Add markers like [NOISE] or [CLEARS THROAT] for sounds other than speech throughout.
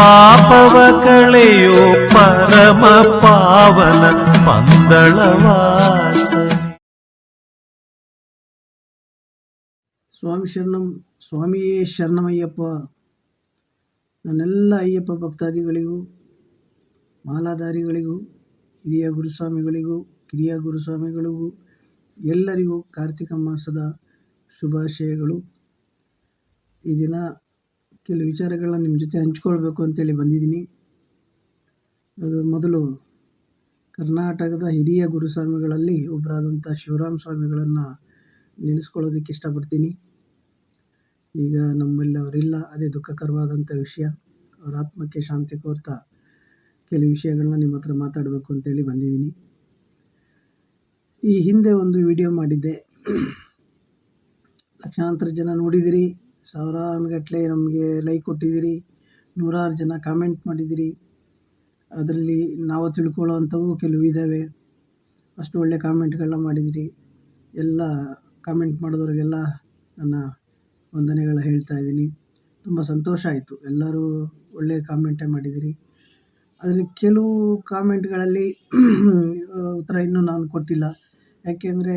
ಪಾಪವ ಕಳೆಯೋ ಪರಮ ಪಾವನ ಪಂದಳವಾಸ ಸ್ವಾಮಿ ಶರಣಂ, ಸ್ವಾಮಿಯೇ ಶರಣಮಯ್ಯಪ್ಪ. ನನ್ನೆಲ್ಲ ಅಯ್ಯಪ್ಪ ಭಕ್ತಾದಿಗಳಿಗೂ, ಮಾಲಾಧಾರಿಗಳಿಗೂ, ಹಿರಿಯ ಗುರುಸ್ವಾಮಿಗಳಿಗೂ, ಕಿರಿಯ ಗುರುಸ್ವಾಮಿಗಳಿಗೂ, ಎಲ್ಲರಿಗೂ ಕಾರ್ತಿಕ ಮಾಸದ ಶುಭಾಶಯಗಳು. ಈ ದಿನ ಕೆಲವು ವಿಚಾರಗಳನ್ನ ನಿಮ್ಮ ಜೊತೆ ಹಂಚ್ಕೊಳ್ಬೇಕು ಅಂತೇಳಿ ಬಂದಿದ್ದೀನಿ. ಅದು ಮೊದಲು ಕರ್ನಾಟಕದ ಹಿರಿಯ ಗುರುಸ್ವಾಮಿಗಳಲ್ಲಿ ಒಬ್ಬರಾದಂಥ ಶಿವರಾಮ ಸ್ವಾಮಿಗಳನ್ನು ನೆನೆಸ್ಕೊಳ್ಳೋದಕ್ಕೆ ಇಷ್ಟಪಡ್ತೀನಿ. ಈಗ ನಮ್ಮಲ್ಲಿ ಅವರಿಲ್ಲ ಅದೇ ದುಃಖಕರವಾದಂಥ ವಿಷಯ. ಅವರ ಆತ್ಮಕ್ಕೆ ಶಾಂತಿ ಕೋರ್ತಾ ಕೆಲವು ವಿಷಯಗಳನ್ನ ನಿಮ್ಮ ಹತ್ರ ಮಾತಾಡಬೇಕು ಅಂತೇಳಿ ಬಂದಿದ್ದೀನಿ. ಈ ಹಿಂದೆ ಒಂದು ವಿಡಿಯೋ ಮಾಡಿದ್ದೆ. ಲಕ್ಷಾಂತರ ಜನ ನೋಡಿದಿರಿ. ಸಾವಿರಾನುಗಟ್ಟಲೆ ನಮಗೆ ಲೈಕ್ ಕೊಟ್ಟಿದ್ದೀರಿ. ನೂರಾರು ಜನ ಕಾಮೆಂಟ್ ಮಾಡಿದಿರಿ ಅದರಲ್ಲಿ ನಾವು ತಿಳ್ಕೊಳ್ಳೋ ಅಂಥವು ಕೆಲವು ಇದ್ದಾವೆ. ಅಷ್ಟು ಒಳ್ಳೆ ಕಾಮೆಂಟ್ಗಳನ್ನ ಮಾಡಿದಿರಿ ಎಲ್ಲ ಕಾಮೆಂಟ್ ಮಾಡಿದವ್ರಿಗೆಲ್ಲ ನನ್ನ ವಂದನೆಗಳ ಹೇಳ್ತಾ ಇದ್ದೀನಿ. ತುಂಬ ಸಂತೋಷ ಆಯಿತು. ಎಲ್ಲರೂ ಒಳ್ಳೆಯ ಕಾಮೆಂಟೇ ಮಾಡಿದ್ದೀರಿ. ಅದರಲ್ಲಿ ಕೆಲವು ಕಾಮೆಂಟ್ಗಳಲ್ಲಿ [CLEARS THROAT] ಉತ್ತರ ಇನ್ನೂ ನಾನು ಕೊಟ್ಟಿಲ್ಲ. ಯಾಕೆಂದರೆ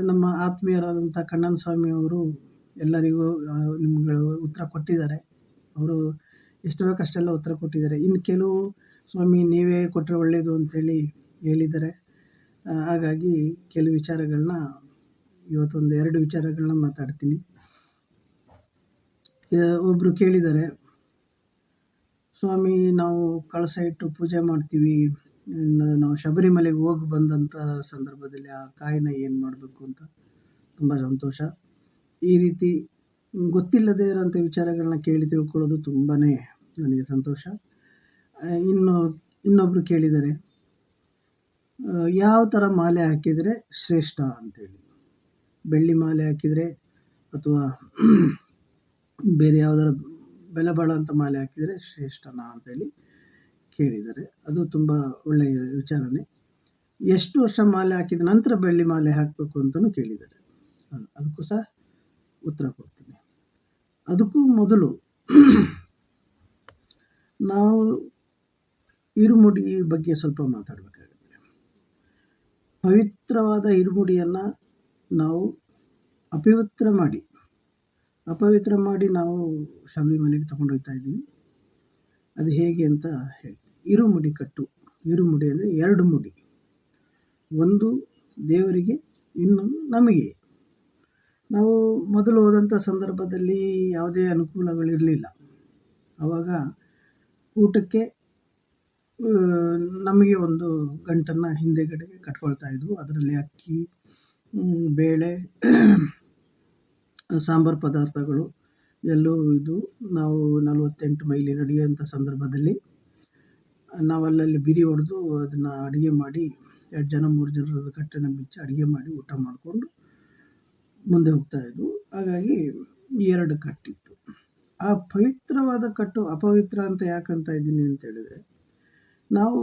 ನಮ್ಮ ಆತ್ಮೀಯರಾದಂಥ ಕಣ್ಣನ್ ಸ್ವಾಮಿ ಅವರು ಎಲ್ಲರಿಗೂ ನಿಮ್ಗಳು ಉತ್ತರ ಕೊಟ್ಟಿದ್ದಾರೆ. ಅವರು ಎಷ್ಟು ಬೇಕೋ ಅಷ್ಟೆಲ್ಲ ಉತ್ತರ ಕೊಟ್ಟಿದ್ದಾರೆ. ಇನ್ನು ಕೆಲವು ಸ್ವಾಮಿ ನೀವೇ ಕೊಟ್ಟರೆ ಒಳ್ಳೆಯದು ಅಂಥೇಳಿ ಹೇಳಿದ್ದಾರೆ. ಹಾಗಾಗಿ ಕೆಲವು ವಿಚಾರಗಳನ್ನ ಇವತ್ತೊಂದು ಎರಡು ವಿಚಾರಗಳನ್ನ ಮಾತಾಡ್ತೀನಿ. ಒಬ್ಬರು ಕೇಳಿದ್ದಾರೆ, ಸ್ವಾಮಿ, ನಾವು ಕಳಸ ಇಟ್ಟು ಪೂಜೆ ಮಾಡ್ತೀವಿ. ನಾವು ಶಬರಿಮಲೆಗೆ ಹೋಗಿ ಬಂದಂಥ ಸಂದರ್ಭದಲ್ಲಿ ಆ ಕಾಯಿನ ಏನು ಮಾಡಬೇಕು? ಅಂತ. ತುಂಬ ಸಂತೋಷ. ಈ ರೀತಿ ಗೊತ್ತಿಲ್ಲದೇ ಇರೋಂಥ ವಿಚಾರಗಳನ್ನ ಕೇಳಿ ತಿಳ್ಕೊಳ್ಳೋದು ತುಂಬಾ ನನಗೆ ಸಂತೋಷ. ಇನ್ನು ಇನ್ನೊಬ್ಬರು ಕೇಳಿದ್ದಾರೆ ಯಾವ ಥರ ಮಾಲೆ ಹಾಕಿದರೆ ಶ್ರೇಷ್ಠ ಅಂತೇಳಿ ಬೆಳ್ಳಿ ಮಾಲೆ ಹಾಕಿದರೆ ಅಥವಾ ಬೇರೆ ಯಾವುದರ ಬೆಲೆ ಬಾಳುವಂಥ ಮಾಲೆ ಹಾಕಿದರೆ ಶ್ರೇಷ್ಠನಾ ಅಂತೇಳಿ ಕೇಳಿದ್ದಾರೆ. ಅದು ತುಂಬ ಒಳ್ಳೆಯ ವಿಚಾರನೇ. ಎಷ್ಟು ವರ್ಷ ಮಾಲೆ ಹಾಕಿದ ನಂತರ ಬೆಳ್ಳಿ ಮಾಲೆ ಹಾಕಬೇಕು ಅಂತಲೂ ಕೇಳಿದ್ದಾರೆ. ಅದಕ್ಕೂ ಸಹ ಉತ್ತರ ಕೊಡ್ತೀನಿ. ಅದಕ್ಕೂ ಮೊದಲು ನಾವು ಇರುಮುಡಿ ಬಗ್ಗೆ ಸ್ವಲ್ಪ ಮಾತಾಡಬೇಕಾಗುತ್ತೆ ಪವಿತ್ರವಾದ ಇರುಮುಡಿಯನ್ನು ನಾವು ಅಪವಿತ್ರ ಮಾಡಿ ಅಪವಿತ್ರ ಮಾಡಿ ನಾವು ಶಬರಿಮಲೆಗೆ ತೊಗೊಂಡೋಗ್ತಾ ಇದ್ದೀವಿ. ಅದು ಹೇಗೆ ಅಂತ ಹೇಳ್ತೀವಿ ಇರುಮುಡಿ ಕಟ್ಟು. ಇರುಮುಡಿ ಅಂದರೆ ಎರಡು ಮುಡಿ. ಒಂದು ದೇವರಿಗೆ, ಇನ್ನೊಂದು ನಮಗೆ. ನಾವು ಮೊದಲು ಹೋದಂಥ ಸಂದರ್ಭದಲ್ಲಿ ಯಾವುದೇ ಅನುಕೂಲಗಳಿರಲಿಲ್ಲ. ಆವಾಗ ಊಟಕ್ಕೆ ನಮಗೆ ಒಂದು ಗಂಟನ್ನು ಹಿಂದೆಗಡೆಗೆ ಕಟ್ಕೊಳ್ತಾ ಇದ್ವು. ಅದರಲ್ಲಿ ಅಕ್ಕಿ ಬೇಳೆ, [CLEARS THROAT] ಸಾಂಬಾರು ಪದಾರ್ಥಗಳು ಎಲ್ಲೂ ಇದು. ನಾವು ನಲವತ್ತೆಂಟು ಮೈಲಿ ನಡೆಯುವಂಥ ಸಂದರ್ಭದಲ್ಲಿ ನಾವಲ್ಲಲ್ಲಿ ಬಿರಿ ಹೊಡೆದು ಅದನ್ನು ಅಡುಗೆ ಮಾಡಿ, ಎರಡು ಜನ ಮೂರು ಜನರದ್ದು ಕಟ್ಟನ್ನು ಬಿಚ್ಚಿ ಅಡುಗೆ ಮಾಡಿ ಊಟ ಮಾಡಿಕೊಂಡು ಮುಂದೆ ಹೋಗ್ತಾ ಇದ್ವು. ಹಾಗಾಗಿ ಎರಡು ಕಟ್ಟಿತ್ತು. ಆ ಪವಿತ್ರವಾದ ಕಟ್ಟು ಅಪವಿತ್ರ ಅಂತ ಯಾಕಂತ ಇದ್ದೀನಿ ಅಂತ ಹೇಳಿದರೆ, ನಾವು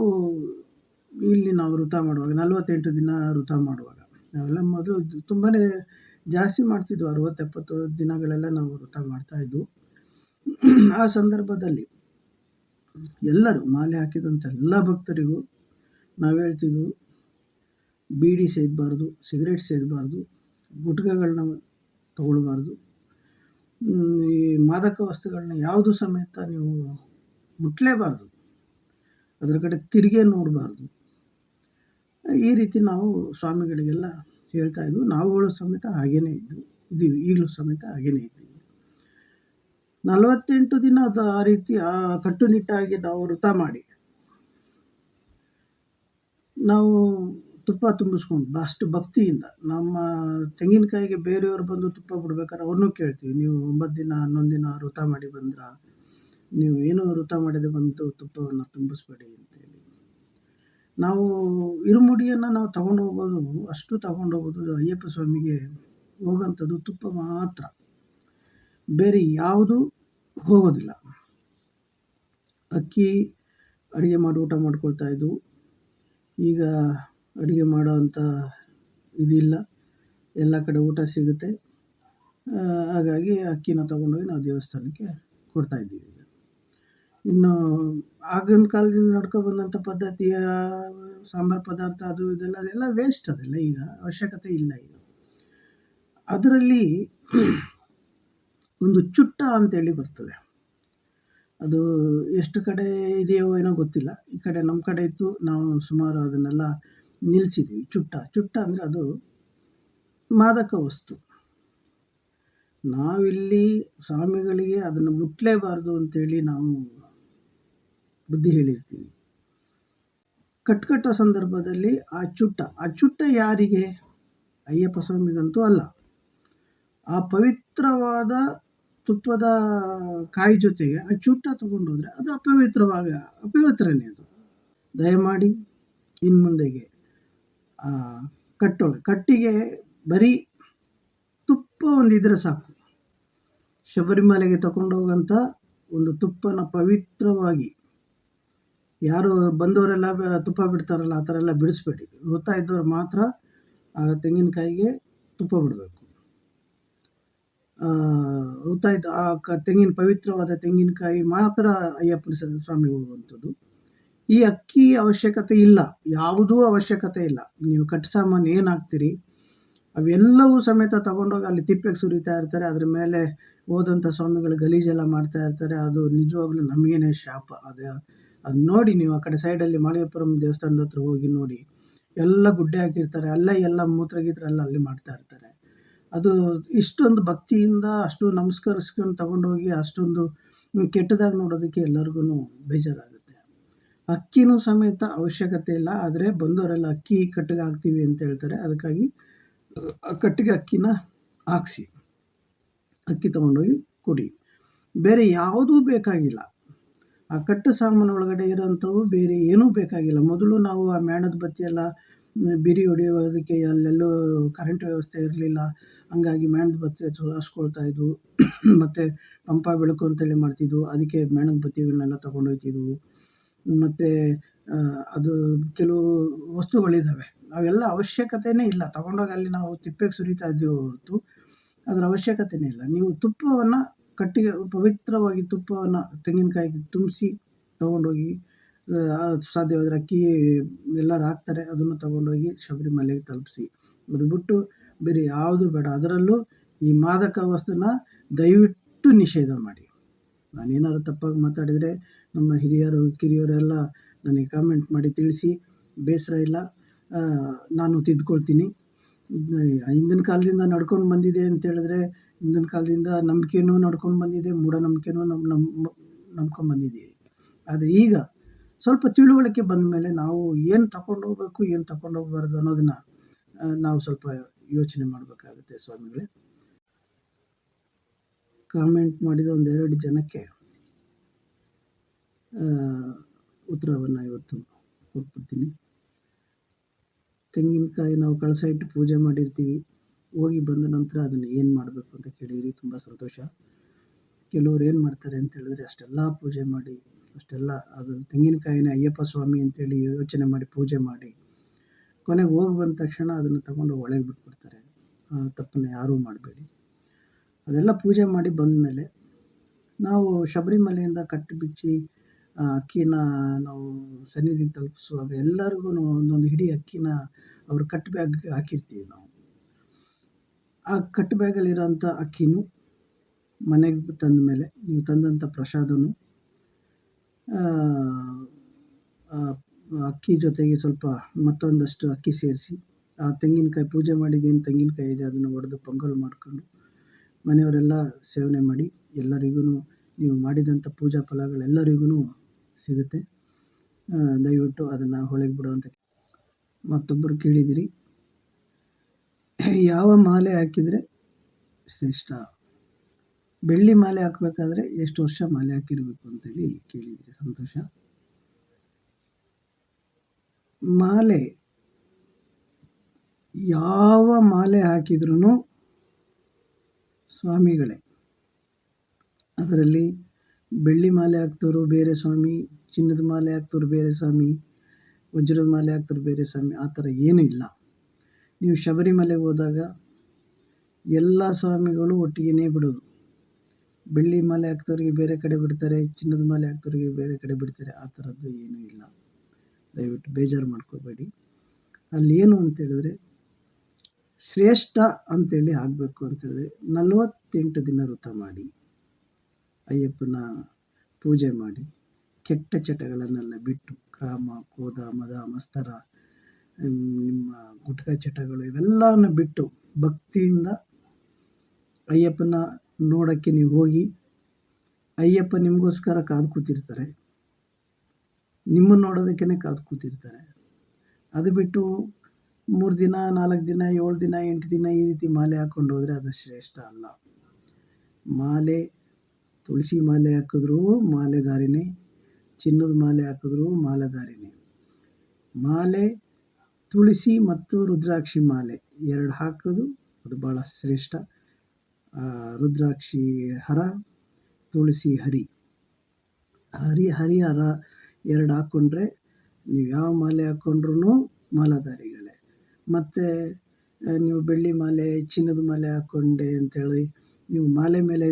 ಇಲ್ಲಿ ನಾವು ವೃತ ಮಾಡುವಾಗ, ನಲವತ್ತೆಂಟು ದಿನ ವೃತ ಮಾಡುವಾಗ, ನಾವೆಲ್ಲ ಮೊದಲು ತುಂಬಾ ಜಾಸ್ತಿ ಮಾಡ್ತಿದ್ವು. ಅರವತ್ತೆಪ್ಪತ್ತು ದಿನಗಳೆಲ್ಲ ನಾವು ವೃತ ಮಾಡ್ತಾಯಿದ್ವು ಆ ಸಂದರ್ಭದಲ್ಲಿ ಎಲ್ಲರೂ ಮಾಲೆ ಹಾಕಿದಂಥ ಎಲ್ಲ ಭಕ್ತರಿಗೂ ನಾವು ಹೇಳ್ತಿದ್ವು, ಬೀಡಿ ಸೇದಬಾರ್ದು, ಸಿಗರೇಟ್ ಸೇದಬಾರ್ದು ಗುಟ್ಕಗಳನ್ನ ತಗೊಳ್ಬಾರ್ದು. ಈ ಮಾದಕ ವಸ್ತುಗಳನ್ನ ಯಾವುದು ಸಮೇತ ನೀವು ಮುಟ್ಲೇಬಾರ್ದು. ಅದರ ಕಡೆ ತಿರುಗೇ ನೋಡಬಾರ್ದು. ಈ ರೀತಿ ನಾವು ಸ್ವಾಮಿಗಳಿಗೆಲ್ಲ ಹೇಳ್ತಾ ಇದ್ವು. ನಾವುಗಳು ಸಮೇತ ಹಾಗೇನೇ ಇದ್ವು. ಇದ್ದೀವಿ ಈಗಲೂ ಸಮೇತ ಹಾಗೇನೇ ಇದ್ದೀವಿ. ನಲವತ್ತೆಂಟು ದಿನ ಅದು ಆ ರೀತಿ, ಆ ಕಟ್ಟುನಿಟ್ಟಾಗಿ ನಾವು ವೃತ ಮಾಡಿ. ನಾವು ತುಪ್ಪ ತುಂಬಿಸ್ಕೊಂಡು, ಅಷ್ಟು ಭಕ್ತಿಯಿಂದ. ನಮ್ಮ ತೆಂಗಿನಕಾಯಿಗೆ ಬೇರೆಯವರು ಬಂದು ತುಪ್ಪ ಬಿಡ್ಬೇಕಾದ್ರೆ ಅವ್ರನ್ನೂ ಕೇಳ್ತೀವಿ. ನೀವು ಒಂಬತ್ತು ದಿನ, ಹನ್ನೊಂದು ದಿನ ವೃತ ಮಾಡಿ ಬಂದ್ರ? ನೀವು ಏನು ವೃತ ಮಾಡಿದೆ ಬಂದು ತುಪ್ಪವನ್ನು ತುಂಬಿಸ್ಬೇಡಿ ಅಂತೇಳಿ. ನಾವು ಇರುಮುಡಿಯನ್ನು ನಾವು ತಗೊಂಡು ಹೋಗೋದು, ಅಷ್ಟು ತಗೊಂಡು ಹೋಗೋದು ಅಯ್ಯಪ್ಪ ಸ್ವಾಮಿಗೆ ಹೋಗೋಂಥದ್ದು ತುಪ್ಪ ಮಾತ್ರ. ಬೇರೆ ಯಾವುದು ಹೋಗೋದಿಲ್ಲ. ಅಕ್ಕಿ ಅಡುಗೆ ಮಾಡಿ ಊಟ ಮಾಡ್ಕೊಳ್ತಾ ಇದ್ವು. ಈಗ ಅಡುಗೆ ಮಾಡೋವಂಥ ಇದಿಲ್ಲ. ಎಲ್ಲ ಕಡೆ ಊಟ ಸಿಗುತ್ತೆ. ಹಾಗಾಗಿ ಅಕ್ಕಿನ ತಗೊಂಡೋಗಿ ನಾವು ದೇವಸ್ಥಾನಕ್ಕೆ ಕೊಡ್ತಾ ಇದ್ದೀವಿ ಈಗ. ಇನ್ನು ಆಗಿನ ಕಾಲದಿಂದ ನಡ್ಕೊ ಬಂದಂಥ ಪದ್ಧತಿಯ ಸಾಂಬಾರು ಪದಾರ್ಥ ಅದು ಇದೆಲ್ಲ, ಅದೆಲ್ಲ ವೇಸ್ಟ್ ಅದೆಲ್ಲ ಈಗ, ಅವಶ್ಯಕತೆ ಇಲ್ಲ ಈಗ. ಅದರಲ್ಲಿ ಒಂದು ಚುಟ್ಟ ಅಂತೇಳಿ ಬರ್ತದೆ. ಅದು ಎಷ್ಟು ಕಡೆ ಇದೆಯೋ ಏನೋ ಗೊತ್ತಿಲ್ಲ. ಈ ಕಡೆ ನಮ್ಮ ಕಡೆ ಇತ್ತು. ನಾವು ಸುಮಾರು ಅದನ್ನೆಲ್ಲ ನಿಲ್ಲಿಸಿದ್ದೀವಿ ಚುಟ್ಟ. ಚುಟ್ಟ ಅಂದರೆ ಅದು ಮಾದಕ ವಸ್ತು. ನಾವಿಲ್ಲಿ ಸ್ವಾಮಿಗಳಿಗೆ ಅದನ್ನು ಮುಟ್ಲೇಬಾರ್ದು ಅಂತೇಳಿ ನಾವು ಬುದ್ಧಿ ಹೇಳಿರ್ತೀವಿ. ಕಟ್ಕಟ್ಟೋ ಸಂದರ್ಭದಲ್ಲಿ ಆ ಚುಟ್ಟ. ಆ ಚುಟ್ಟ ಯಾರಿಗೆ? ಅಯ್ಯಪ್ಪ ಸ್ವಾಮಿಗಂತೂ ಅಲ್ಲ. ಆ ಪವಿತ್ರವಾದ ತುಪ್ಪದ ಕಾಯಿ ಜೊತೆಗೆ ಆ ಚುಟ್ಟ ತಗೊಂಡೋದ್ರೆ ಅದು ಅಪವಿತ್ರವಾಗ, ಅಪವಿತ್ರನೇ ಅದು. ದಯಮಾಡಿ ಇನ್ನು ಮುಂದೆಗೆ ಆ ಕಟ್ಟೋಳೆ ಕಟ್ಟಿಗೆ ಬರೀ ತುಪ್ಪ ಒಂದಿದ್ರೆ ಸಾಕು. ಶಬರಿಮಲೆಗೆ ತಗೊಂಡೋಗಂಥ ಒಂದು ತುಪ್ಪನ ಪವಿತ್ರವಾಗಿ ಯಾರು ಬಂದವರೆಲ್ಲ ತುಪ್ಪ ಬಿಡ್ತಾರಲ್ಲ, ಆ ಥರ ಎಲ್ಲ ಬಿಡಿಸ್ಬೇಡಿ. ವೃತ್ತ ಇದ್ದವ್ರು ಮಾತ್ರ ಆ ತೆಂಗಿನಕಾಯಿಗೆ ತುಪ್ಪ ಬಿಡಬೇಕು. ವೃತ್ತ ಇದ್ದ ಆ ಕ, ತೆಂಗಿನ ಪವಿತ್ರವಾದ ತೆಂಗಿನಕಾಯಿ ಮಾತ್ರ ಅಯ್ಯಪ್ಪನ ಸ್ವಾಮಿ ಹೋಗುವಂಥದ್ದು. ಈ ಅಕ್ಕಿ ಅವಶ್ಯಕತೆ ಇಲ್ಲ, ಯಾವುದೂ ಅವಶ್ಯಕತೆ ಇಲ್ಲ. ನೀವು ಕಟ್ಟು ಸಾಮಾನು ಏನು ಹಾಕ್ತೀರಿ? ಅವೆಲ್ಲವೂ ಸಮೇತ ತಗೊಂಡೋಗಿ ಅಲ್ಲಿ ತಿಪ್ಪೆಗೆ ಸುರಿತಾ ಇರ್ತಾರೆ, ಅದ್ರ ಮೇಲೆ ಹೋದಂಥ ಸ್ವಾಮಿಗಳು ಗಲೀಜೆಲ್ಲ ಮಾಡ್ತಾ ಇರ್ತಾರೆ. ಅದು ನಿಜವಾಗ್ಲೂ ನಮಗೇನೆ ಶಾಪ. ಅದು ಅದು ನೋಡಿ ನೀವು ಆ ಕಡೆ ಸೈಡಲ್ಲಿ ಮಾಳಿಯಪ್ಪುರಂ ದೇವಸ್ಥಾನದ ಹತ್ರ ಹೋಗಿ ನೋಡಿ. ಎಲ್ಲ ಗುಡ್ಡೆ ಹಾಕಿರ್ತಾರೆ, ಅಲ್ಲೇ ಎಲ್ಲ ಮೂತ್ರ ಎಲ್ಲ ಅಲ್ಲಿ ಮಾಡ್ತಾ ಇರ್ತಾರೆ. ಅದು ಇಷ್ಟೊಂದು ಭಕ್ತಿಯಿಂದ ಅಷ್ಟು ನಮಸ್ಕರಿಸ್ಕೊಂಡು ತಗೊಂಡೋಗಿ ಅಷ್ಟೊಂದು ಕೆಟ್ಟದಾಗಿ ನೋಡೋದಕ್ಕೆ ಎಲ್ಲರಿಗೂ ಬೇಜಾರಾಗುತ್ತೆ. ಅಕ್ಕಿನೂ ಸಮೇತ ಅವಶ್ಯಕತೆ ಇಲ್ಲ ಆದರೆ ಬಂದವರೆಲ್ಲ ಅಕ್ಕಿ ಕಟ್ಟಿಗೆ ಹಾಕ್ತೀವಿ ಅಂತ ಹೇಳ್ತಾರೆ. ಅದಕ್ಕಾಗಿ ಕಟ್ಟಿಗೆ ಅಕ್ಕಿನ ಹಾಕ್ಸಿ ಅಕ್ಕಿ ತೊಗೊಂಡೋಗಿ ಕೊಡಿ. ಬೇರೆ ಯಾವುದೂ ಬೇಕಾಗಿಲ್ಲ. ಆ ಕಟ್ಟು ಸಾಮಾನು ಒಳಗಡೆ ಇರೋಂಥವು ಬೇರೆ ಏನೂ ಬೇಕಾಗಿಲ್ಲ. ಮೊದಲು ನಾವು ಆ ಮೇಣದ ಬತ್ತಿ ಎಲ್ಲ ಮ್, ಬಿರಿ ಹೊಡೆಯೋದಕ್ಕೆ ಅಲ್ಲೆಲ್ಲೂ ಕರೆಂಟ್ ವ್ಯವಸ್ಥೆ ಇರಲಿಲ್ಲ. ಹಂಗಾಗಿ ಮೇಣದ ಬತ್ತಿ ಹಚ್ಕೊಳ್ತಾ ಇದ್ವು. ಮತ್ತು ಪಂಪ ಬೆಳಕು ಅಂತೇಳಿ ಮಾಡ್ತಿದ್ವು. ಅದಕ್ಕೆ ಮೇಣದ ಬತ್ತಿಗಳನ್ನೆಲ್ಲ ತೊಗೊಂಡೋಗ್ತಿದ್ವು ಮತ್ತು ಅದು ಕೆಲವು ವಸ್ತುಗಳಿದ್ದಾವೆ ಅವೆಲ್ಲ ಅವಶ್ಯಕತೆಯೇ ಇಲ್ಲ. ತಗೊಂಡೋಗಿ ಅಲ್ಲಿ ನಾವು ತಿಪ್ಪೆಗೆ ಸುರಿತಾ ಇದ್ದೀವಿ ಹೊರತು ಅದರ ಅವಶ್ಯಕತೆಯೇ ಇಲ್ಲ. ನೀವು ತುಪ್ಪವನ್ನು ಕಟ್ಟಿಗೆ, ಪವಿತ್ರವಾಗಿ ತುಪ್ಪವನ್ನು ತೆಂಗಿನಕಾಯಿಗೆ ತುಂಬಿಸಿ ತೊಗೊಂಡೋಗಿ ಸಾಧ್ಯವಾದರೆ ಅಕ್ಕಿ, ಎಲ್ಲರೂ ಹಾಕ್ತಾರೆ. ಅದನ್ನು ತೊಗೊಂಡೋಗಿ ಶಬರಿಮಲೆಗೆ ತಲುಪಿಸಿ. ಅದು ಬಿಟ್ಟು ಬೇರೆ ಯಾವುದು ಬೇಡ. ಅದರಲ್ಲೂ ಈ ಮಾದಕ ವಸ್ತುನ ದಯವಿಟ್ಟು ನಿಷೇಧ ಮಾಡಿ. ನಾನೇನಾದ್ರು ತಪ್ಪಾಗಿ ಮಾತಾಡಿದರೆ ನಮ್ಮ ಹಿರಿಯರು, ಕಿರಿಯರೆಲ್ಲ ನನಗೆ ಕಾಮೆಂಟ್ ಮಾಡಿ ತಿಳಿಸಿ. ಬೇಸರ ಇಲ್ಲ. ನಾನು ತಿದ್ಕೊಳ್ತೀನಿ. ಹಿಂದಿನ ಕಾಲದಿಂದ ನಡ್ಕೊಂಡು ಬಂದಿದೆ ಅಂತೇಳಿದ್ರೆ ಹಿಂದಿನ ಕಾಲದಿಂದ ನಂಬಿಕೆನೂ ನಡ್ಕೊಂಡು ಬಂದಿದೆ, ಮೂಢನಂಬಿಕೆನೂ ನಮ್ಮ ನಮ್ಮ ನಂಬ್ಕೊಂಡು ಬಂದಿದ್ದೀವಿ ಆದರೆ ಈಗ ಸ್ವಲ್ಪ ತಿಳುವಳಿಕೆ ಬಂದ ಮೇಲೆ ನಾವು ಏನು ತಗೊಂಡು ಹೋಗಬೇಕು, ಏನು ತಗೊಂಡು ಹೋಗಬಾರ್ದು ಅನ್ನೋದನ್ನು ನಾವು ಸ್ವಲ್ಪ ಯೋಚನೆ ಮಾಡಬೇಕಾಗುತ್ತೆ ಸ್ವಾಮಿಗಳೇ. ಕಾಮೆಂಟ್ ಮಾಡಿದ ಒಂದೆರಡು ಜನಕ್ಕೆ ಉತ್ತರವನ್ನು ಇವತ್ತು ಕೊಟ್ಬಿಡ್ತೀನಿ. ತೆಂಗಿನಕಾಯಿ ನಾವು ಕಳಸ ಇಟ್ಟು ಪೂಜೆ ಮಾಡಿರ್ತೀವಿ, ಹೋಗಿ ಬಂದ ನಂತರ ಅದನ್ನು ಏನು ಮಾಡಬೇಕು ಅಂತ ಕೇಳಿರಿ ತುಂಬ ಸಂತೋಷ. ಕೆಲವ್ರು ಏನು ಮಾಡ್ತಾರೆ ಅಂತ ಹೇಳಿದ್ರೆ ಅಷ್ಟೆಲ್ಲ ಪೂಜೆ ಮಾಡಿ, ಅಷ್ಟೆಲ್ಲ ಅದು ತೆಂಗಿನಕಾಯಿನ ಅಯ್ಯಪ್ಪ ಸ್ವಾಮಿ ಅಂತೇಳಿ ಯೋಚನೆ ಮಾಡಿ ಪೂಜೆ ಮಾಡಿ, ಕೊನೆಗೆ ಹೋಗಿ ಬಂದ ತಕ್ಷಣ ಅದನ್ನು ತಗೊಂಡು ಒಳಗೆ ಬಿಟ್ಬಿಡ್ತಾರೆ. ತಪ್ಪನ್ನು ಯಾರೂ ಮಾಡಬೇಡಿ. ಅದೆಲ್ಲ ಪೂಜೆ ಮಾಡಿ ಬಂದ ಮೇಲೆ ನಾವು ಶಬರಿಮಲೆಯಿಂದ ಕಟ್ಟು ಬಿಚ್ಚಿ ಆ, ಅಕ್ಕಿನ ನಾವು ಸನ್ನಿಧಿಗೆ ತಲುಪಿಸುವಾಗ ಎಲ್ಲರಿಗೂ ಒಂದೊಂದು ಹಿಡಿ ಅಕ್ಕಿನ ಅವ್ರ ಕಟ್ ಬ್ಯಾಗ್ ಹಾಕಿರ್ತೀವಿ ನಾವು. ಆ ಕಟ್ ಬ್ಯಾಗಲ್ಲಿರೋಂಥ ಅಕ್ಕಿನೂ ಮನೆಗೆ ತಂದ ಮೇಲೆ, ನೀವು ತಂದಂಥ ಪ್ರಸಾದನು ಅಕ್ಕಿ ಜೊತೆಗೆ ಸ್ವಲ್ಪ ಮತ್ತೊಂದಷ್ಟು ಅಕ್ಕಿ ಸೇರಿಸಿ, ಆ ತೆಂಗಿನಕಾಯಿ ಪೂಜೆ ಮಾಡಿದ್ದೇನು ತೆಂಗಿನಕಾಯಿ ಇದೆ, ಅದನ್ನು ಒಡೆದು ಪೊಂಗಲ್ ಮಾಡಿಕೊಂಡು ಮನೆಯವರೆಲ್ಲ ಸೇವನೆ ಮಾಡಿ ಎಲ್ಲರಿಗೂ ನೀವು ಮಾಡಿದಂಥ ಪೂಜಾ ಫಲಗಳೆಲ್ಲರಿಗೂ ಸಿಗುತ್ತೆ. ದಯವಿಟ್ಟು ಅದನ್ನು ಹೊಳೆಗೆ ಬಿಡುವಂಥ ಮತ್ತೊಬ್ಬರು ಕೇಳಿದಿರಿ. ಯಾವ ಮಾಲೆ ಹಾಕಿದರೆ ಶ್ರೇಷ್ಠ? ಬೆಳ್ಳಿ ಮಾಲೆ ಹಾಕಬೇಕಾದ್ರೆ ಎಷ್ಟು ವರ್ಷ ಮಾಲೆ ಹಾಕಿರಬೇಕು ಅಂತೇಳಿ ಕೇಳಿದಿರಿ ಸಂತೋಷ. ಮಾಲೆ ಯಾವ ಮಾಲೆ ಹಾಕಿದ್ರೂ ಸ್ವಾಮಿಗಳೇ, ಅದರಲ್ಲಿ ಬೆಳ್ಳಿ ಮಾಲೆ ಹಾಕ್ತವ್ರು ಬೇರೆ ಸ್ವಾಮಿ, ಚಿನ್ನದ ಮಾಲೆ ಹಾಕ್ತವ್ರು ಬೇರೆ ಸ್ವಾಮಿ, ವಜ್ರದ ಮಾಲೆ ಹಾಕ್ತವ್ರು ಬೇರೆ ಸ್ವಾಮಿ, ಆ ಥರ ಏನೂ ಇಲ್ಲ. ನೀವು ಶಬರಿಮಲೆಗೆ ಹೋದಾಗ ಎಲ್ಲ ಸ್ವಾಮಿಗಳು ಒಟ್ಟಿಗೆನೇ ಬಿಡೋದು. ಬೆಳ್ಳಿ ಮಾಲೆ ಹಾಕ್ದವ್ರಿಗೆ ಬೇರೆ ಕಡೆ ಬಿಡ್ತಾರೆ, ಚಿನ್ನದ ಮಾಲೆ ಹಾಕ್ದವ್ರಿಗೆ ಬೇರೆ ಕಡೆ ಬಿಡ್ತಾರೆ, ಆ ಥರದ್ದು ಏನೂ ಇಲ್ಲ. ದಯವಿಟ್ಟು ಬೇಜಾರು ಮಾಡ್ಕೋಬೇಡಿ. ಅಲ್ಲಿ ಏನು ಅಂತೇಳಿದ್ರೆ ಶ್ರೇಷ್ಠ ಅಂತೇಳಿ ಆಗಬೇಕು ಅಂತೇಳಿದ್ರೆ ನಲವತ್ತೆಂಟು ದಿನ ವ್ರತ ಮಾಡಿ. ಅಯ್ಯಪ್ಪನ ಪೂಜೆ ಮಾಡಿ ಕೆಟ್ಟ ಚಟಗಳನ್ನೆಲ್ಲ ಬಿಟ್ಟು ಕಾಮ ಕ್ರೋಧ ಮದ ಮಸ್ತರ ನಿಮ್ಮ ಗುಟ್ಕ ಚಟಗಳು ಇವೆಲ್ಲವನ್ನು ಬಿಟ್ಟು ಭಕ್ತಿಯಿಂದ ಅಯ್ಯಪ್ಪನ ನೋಡೋಕ್ಕೆ ನೀವು ಹೋಗಿ ಅಯ್ಯಪ್ಪ ನಿಮಗೋಸ್ಕರ ಕಾದು ಕೂತಿರ್ತಾರೆ. ನಿಮ್ಮನ್ನು ನೋಡೋದಕ್ಕೇ ಕಾದು ಕೂತಿರ್ತಾರೆ. ಅದು ಬಿಟ್ಟು ಮೂರು ದಿನ, ನಾಲ್ಕು ದಿನ, ಏಳು ದಿನ, ಎಂಟು ದಿನ ಈ ರೀತಿ ಮಾಲೆ ಹಾಕ್ಕೊಂಡು ಹೋದರೆ ಅದು ಶ್ರೇಷ್ಠ ಅಲ್ಲ. ಮಾಲೆ ತುಳಸಿ ಮಾಲೆ ಹಾಕಿದ್ರೂ ಮಾಲೆದಾರಿನೇ ಚಿನ್ನದ ಮಾಲೆ ಹಾಕಿದ್ರೂ ಮಾಲೆದಾರಿನೇ ಮಾಲೆ, ತುಳಸಿ ಮತ್ತು ರುದ್ರಾಕ್ಷಿ ಮಾಲೆ ಎರಡು ಹಾಕೋದು, ಅದು ಭಾಳ ಶ್ರೇಷ್ಠ. ರುದ್ರಾಕ್ಷಿ ಹರ, ತುಳಸಿ ಹರಿ. ಹರಿ ಹರಿ, ಹರ ಎರಡು ಹಾಕ್ಕೊಂಡ್ರೆ ನೀವು ಯಾವ ಮಾಲೆ ಹಾಕ್ಕೊಂಡ್ರೂ ಮಾಲಾಧಾರಿಗಳೇ. ಮತ್ತು ನೀವು ಬೆಳ್ಳಿ ಮಾಲೆ, ಚಿನ್ನದ ಮಾಲೆ ಹಾಕ್ಕೊಂಡೆ ಅಂತೇಳಿ ನೀವು ಮಾಲೆ ಮೇಲೆ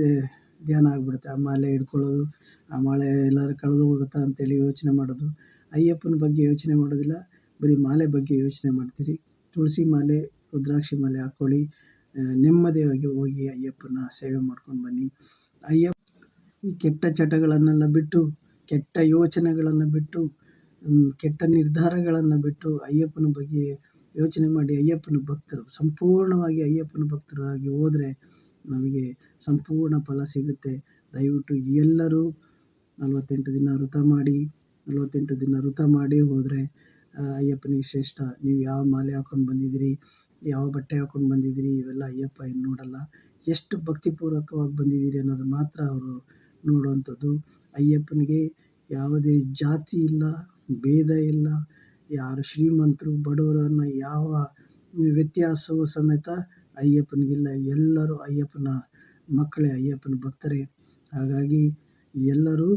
ಧ್ಯಾನ ಆಗಿಬಿಡುತ್ತೆ. ಆ ಮಾಲೆ ಹಿಡ್ಕೊಳ್ಳೋದು, ಆ ಮಾಲೆ ಎಲ್ಲರೂ ಕಳೆದು ಹೋಗುತ್ತಾ ಅಂತೇಳಿ ಯೋಚನೆ ಮಾಡೋದು. ಅಯ್ಯಪ್ಪನ ಬಗ್ಗೆ ಯೋಚನೆ ಮಾಡೋದಿಲ್ಲ. ಬರೀ ಮಾಲೆ ಬಗ್ಗೆ ಯೋಚನೆ ಮಾಡ್ತೀರಿ. ತುಳಸಿ ಮಾಲೆ, ರುದ್ರಾಕ್ಷಿ ಮಾಲೆ ಹಾಕ್ಕೊಳ್ಳಿ. ನೆಮ್ಮದಿಯಾಗಿ ಹೋಗಿ ಅಯ್ಯಪ್ಪನ ಸೇವೆ ಮಾಡ್ಕೊಂಡು ಬನ್ನಿ. ಅಯ್ಯಪ್ಪ ಈ ಕೆಟ್ಟ ಚಟಗಳನ್ನೆಲ್ಲ ಬಿಟ್ಟು, ಕೆಟ್ಟ ಯೋಚನೆಗಳನ್ನು ಬಿಟ್ಟು ಕೆಟ್ಟ ನಿರ್ಧಾರಗಳನ್ನು ಬಿಟ್ಟು ಅಯ್ಯಪ್ಪನ ಬಗ್ಗೆ ಯೋಚನೆ ಮಾಡಿ ಅಯ್ಯಪ್ಪನ ಭಕ್ತರು, ಸಂಪೂರ್ಣವಾಗಿ ಅಯ್ಯಪ್ಪನ ಭಕ್ತರಾಗಿ ಹೋದರೆ ನಮಗೆ ಸಂಪೂರ್ಣ ಫಲ ಸಿಗುತ್ತೆ. ದಯವಿಟ್ಟು ಎಲ್ಲರೂ ನಲವತ್ತೆಂಟು ದಿನ ವ್ರತ ಮಾಡಿ, ನಲವತ್ತೆಂಟು ದಿನ ವ್ರತ ಮಾಡಿ ಹೋದರೆ ಅಯ್ಯಪ್ಪನಿಗೆ ಶ್ರೇಷ್ಠ. ನೀವು ಯಾವ ಮಾಲೆ ಹಾಕ್ಕೊಂಡು ಬಂದಿದ್ದೀರಿ, ಯಾವ ಬಟ್ಟೆ ಹಾಕ್ಕೊಂಡು ಬಂದಿದ್ದೀರಿ, ಇವೆಲ್ಲ ಅಯ್ಯಪ್ಪ ಏನು ನೋಡಲ್ಲ. ಎಷ್ಟು ಭಕ್ತಿಪೂರ್ವಕವಾಗಿ ಬಂದಿದ್ದೀರಿ ಅನ್ನೋದು ಮಾತ್ರ ಅವರು ನೋಡುವಂಥದ್ದು. ಅಯ್ಯಪ್ಪನಿಗೆ ಯಾವುದೇ ಜಾತಿ ಇಲ್ಲ, ಭೇದ ಇಲ್ಲ. ಯಾರು ಶ್ರೀಮಂತರು, ಬಡವರನ್ನು ಯಾವ ವ್ಯತ್ಯಾಸವೂ ಸಮೇತ ಅಯ್ಯಪ್ಪನಿಗಿಲ್ಲ. ಎಲ್ಲರೂ ಅಯ್ಯಪ್ಪನ ಮಕ್ಕಳೇ, ಅಯ್ಯಪ್ಪನ ಭಕ್ತರೇ. ಹಾಗಾಗಿ ಎಲ್ಲರೂ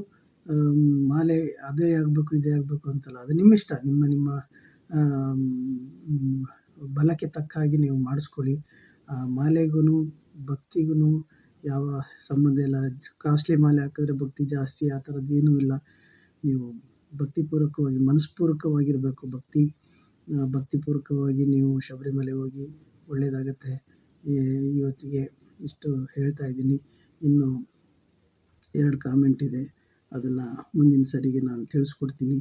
ಮಾಲೆ ಅದೇ ಆಗಬೇಕು, ಇದೇ ಆಗಬೇಕು ಅಂತಲ್ಲ. ಅದು ನಿಮ್ಮ ಇಷ್ಟ. ನಿಮ್ಮ ನಿಮ್ಮ ಬಲಕ್ಕೆ ತಕ್ಕ ಹಾಗೆ ನೀವು ಮಾಡಿಸ್ಕೊಳ್ಳಿ. ಆ ಮಾಲೆಗೂ ಭಕ್ತಿಗೂ ಯಾವ ಸಂಬಂಧ ಇಲ್ಲ. ಕಾಸ್ಟ್ಲಿ ಮಾಲೆ ಹಾಕಿದ್ರೆ ಭಕ್ತಿ ಜಾಸ್ತಿ, ಆ ಥರದ್ದು ಏನೂ ಇಲ್ಲ. ನೀವು ಭಕ್ತಿಪೂರ್ವಕವಾಗಿ, ಮನಸ್ಪೂರ್ವಕವಾಗಿರಬೇಕು ಭಕ್ತಿ. ಭಕ್ತಿಪೂರ್ವಕವಾಗಿ ನೀವು ಶಬರಿಮಲೆ ಹೋಗಿ ಒಳ್ಳೆಯದಾಗತ್ತೆ ಇವತ್ತಿಗೆ ಇಷ್ಟು ಹೇಳ್ತಾ ಇದ್ದೀನಿ. ಇನ್ನು ಎರಡು ಕಾಮೆಂಟ್ ಇದೆ. ಅದನ್ನು ಮುಂದಿನ ಸರಿಗೆ ನಾನು ತಿಳಿಸ್ಕೊಡ್ತೀನಿ.